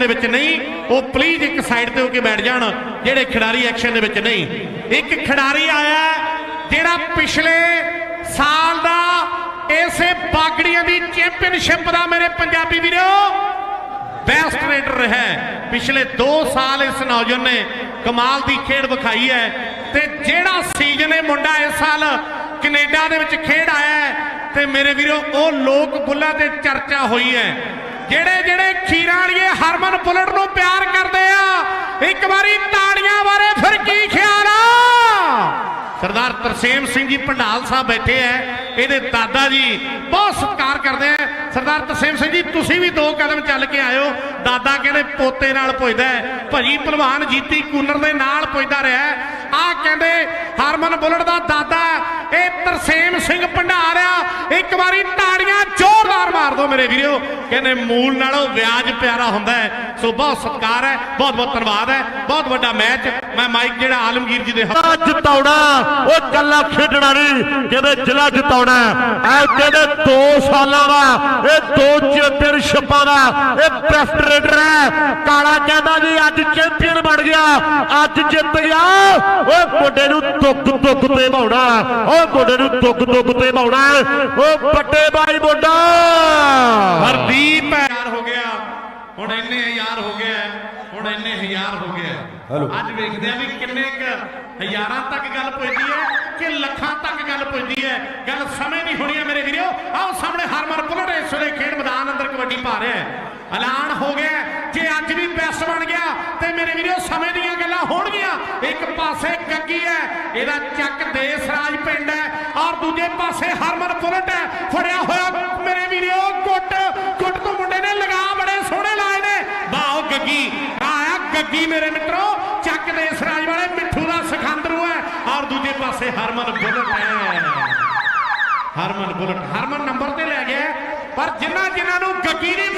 ਦੇ ਵਿੱਚ ਨਹੀਂ, ਉਹ ਪਲੀਜ਼ ਇੱਕ ਸਾਈਡ ਤੇ ਹੋ ਕੇ ਬੈਠ ਜਾਣ, ਜਿਹੜੇ ਖਿਡਾਰੀ ਐਕਸ਼ਨ ਦੇ ਵਿੱਚ ਨਹੀਂ। ਇੱਕ ਖਿਡਾਰੀ ਆਇਆ ਜਿਹੜਾ ਪਿਛਲੇ ਸਾਲ ਦਾ ਇਸੇ ਬਾਗੜੀਆਂ ਦੀ ਚੈਂਪੀਅਨਸ਼ਿਪ ਦਾ ਮੇਰੇ ਪੰਜਾਬੀ ਵੀਰੋ ਬੈਸਟ ਰੇਡਰ ਰਿਹਾ ਪਿਛਲੇ 2 ਸਾਲ ਇਸ ਨੌਜਵਾਨ ਨੇ ਕਮਾਲ ਦੀ ਖੇਡ ਵਿਖਾਈ ਹੈ ਤੇ ਜਿਹੜਾ ਸੀਜ਼ਨ ਇਹ ਮੁੰਡਾ ਇਸ ਸਾਲ ਕੈਨੇਡਾ ਦੇ ਵਿੱਚ ਖੇਡ ਆਇਆ ਤੇ ਮੇਰੇ ਵੀਰੋ, ਉਹ ਲੋਕ ਬੁੱਲਾਂ ਤੇ ਚਰਚਾ ਹੋਈ ਹੈ। ਜਿਹੜੇ ਜਿਹੜੇ ਖੀਰਾਂ ਵਾਲੀਏ ਹਰਮਨ ਬੁਲਟ ਨੂੰ ਪਿਆਰ ਕਰਦੇ ਆ ਇੱਕ ਵਾਰੀ ਤਾੜੀਆਂ ਬਾਰੇ ਫਿਰ ਕੀ ਖਿਆਲ ਆ? ਸਰਦਾਰ ਤਰਸੇਮ ਸਿੰਘ ਜੀ ਭੰਡਾਲ ਸਾਹਿਬ ਬੈਠੇ ਐ, ਇਹਦੇ ਦਾਦਾ ਜੀ ਬਹੁਤ ਸਤਿਕਾਰ ਕਰਦੇ ਐ। ਸਰਦਾਰ ਤਰਸੇਮ ਸਿੰਘ ਜੀ, ਤੁਸੀਂ ਵੀ ਦੋ ਕਦਮ ਚੱਲ ਕੇ ਆਇਓ। ਦਾਦਾ ਕਹਿੰਦੇ ਪੋਤੇ ਨਾਲ ਪੁੱਜਦਾ ਹੈ। ਭਜੀ ਪਹਿਲਵਾਨ ਜੀਤੀ, ਕੂਲਰ ਦੇ ਨਾਲ ਪੁੱਜਦਾ ਰਿਹਾ ਆ ਕਹਿੰਦੇ ਹਰਮਨ ਬੁਲਟ ਦਾ ਦਾਦਾ ਇਹ ਤਰਸੇਮ ਸਿੰਘ ਭੰਡਾਰ ਆ। ਇੱਕ ਵਾਰੀ ਤਾੜੀਆਂ ਜ਼ੋਰਦਾਰ ਮਾਰ ਦਿਓ ਮੇਰੇ ਵੀਰੋ। ਕਹਿੰਦੇ ਮੂਲ ਨਾਲੋਂ ਵਿਆਜ ਪਿਆਰਾ ਹੁੰਦਾ ਹੈ। ਸੋ ਬਹੁਤ ਸਤਿਕਾਰ ਹੈ, ਬਹੁਤ ਬਹੁਤ ਧੰਨਵਾਦ ਹੈ, ਬਹੁਤ ਵੱਡਾ ਮੈਚ। ਮੈਂ ਮਾਈਕ ਜਿਹੜਾ ਆਲਮਗੀਰ ਜੀ ਦੇ ਹੱਥ ਜਿਤਾਉਣਾ, ਉਹ ਕੱਲਾ ਖੇਡਣਾ ਨਹੀਂ, ਕਹਿੰਦੇ ਜ਼ਿਲ੍ਹਾ ਜਿਤਾਉਣਾ ਐ ਕਹਿੰਦੇ 2 ਸਾਲਾਂ ਦਾ, ਇਹ ਦੋ ਚੈਂਪੀਅਨਸ਼ਿਪਾਂ ਦਾ, ਇਹ ਬੈਸਟ ਹੈ। ਕਾਲਾ ਕਹਿੰਦਾ ਜੀ ਅੱਜ ਚੈਂਪੀਅਨ ਬਣ ਗਿਆ, ਅੱਜ ਜਿੱਤ ਗਿਆ। ਓਏ ਮੁੰਡੇ ਨੂੰ ਦੁੱਗ ਦੁੱਗ ਤੇ ਭਾਉਣਾ ਓਏ ਮੁੰਡੇ ਨੂੰ ਦੁੱਗ ਦੁੱਗ ਤੇ ਭਾਉਣਾ ਓ ਵੱਡੇ ਬਾਈ ਹਜ਼ਾਰ ਹੋ ਗਿਆ ਹੁਣ ਇੰਨੇ ਹਜ਼ਾਰ ਹੋ ਗਿਆ ਅੱਜ ਵੇਖਦੇ ਆ ਵੀ ਕਿੰਨੇ ਕ ਹਜ਼ਾਰਾਂ ਤੱਕ ਗੱਲ ਪਹੁੰਚਦੀ ਹੈ ਕਿ ਲੱਖਾਂ ਤੱਕ ਗੱਲ ਪਹੁੰਚਦੀ ਹੈ। ਗੱਲ ਸਮੇਂ ਦੀ ਹੋਣੀ ਹੈ ਮੇਰੇ ਵੀਰੋ। ਆਓ ਸਾਹਮਣੇ ਹਰਮਨ ਬੁਲਟ ਇਸ ਵੇਲੇ ਖੇਡ ਮੈਦਾਨ ਅੰਦਰ ਕਬੱਡੀ ਪਾ ਰਿਹਾ ਹੈ। ਐਲਾਨ ਹੋ ਗਿਆ ਜੇ ਅੱਜ ਵੀ ਬੈਸਟ ਬਣ ਗਿਆ ਤੇ ਮੇਰੇ ਵੀਰੋ ਸਮੇਂ ਦੀਆਂ ਗੱਲਾਂ ਹੋਣਗੀਆਂ। ਇੱਕ ਪਾਸੇ ਗੱਗੀ ਹੈ ਇਹਦਾ ਚੱਕ ਦੇਸ ਰਾਜ ਪਿੰਡ ਹੈ ਔਰ ਦੂਜੇ ਪਾਸੇ ਹਰਮਨ ਬੁਲਟ ਹੈ। ਫੜਿਆ ਹੋਇਆ ਮੇਰੇ ਵੀਰੋ ਗੁੱਟ ਗੁੱਟ ਤੋਂ ਮੁੰਡੇ ਨੇ ਲਗਾ ਬੜੇ ਸੋਹਣੇ ਲਾਏ ਨੇ ਵਾਓ ਗੱਗੀ ਆਇਆ ਗੱਗੀ ਮੇਰੇ ਮਿੱਤਰੋ, ਚੱਕ ਦੇ ਰਾਜ ਵਾਲੇ, ਮਿੱਠੂ ਦਾ ਸਿਖੰਦਰੂ ਹੈ। ਔਰ ਦੂਜੇ ਪਾਸੇ ਹਰਮਨ ਬੁਲਟ ਹੈ। ਹਰਮਨ ਬੁਲਟ, ਹਰਮਨ ਨੰਬਰ ਤੇ ਲੈ ਗਿਆ। ਪਰ ਜਿਨ੍ਹਾਂ ਜਿਨ੍ਹਾਂ ਨੂੰ ਗੱਗੀ ਦੀ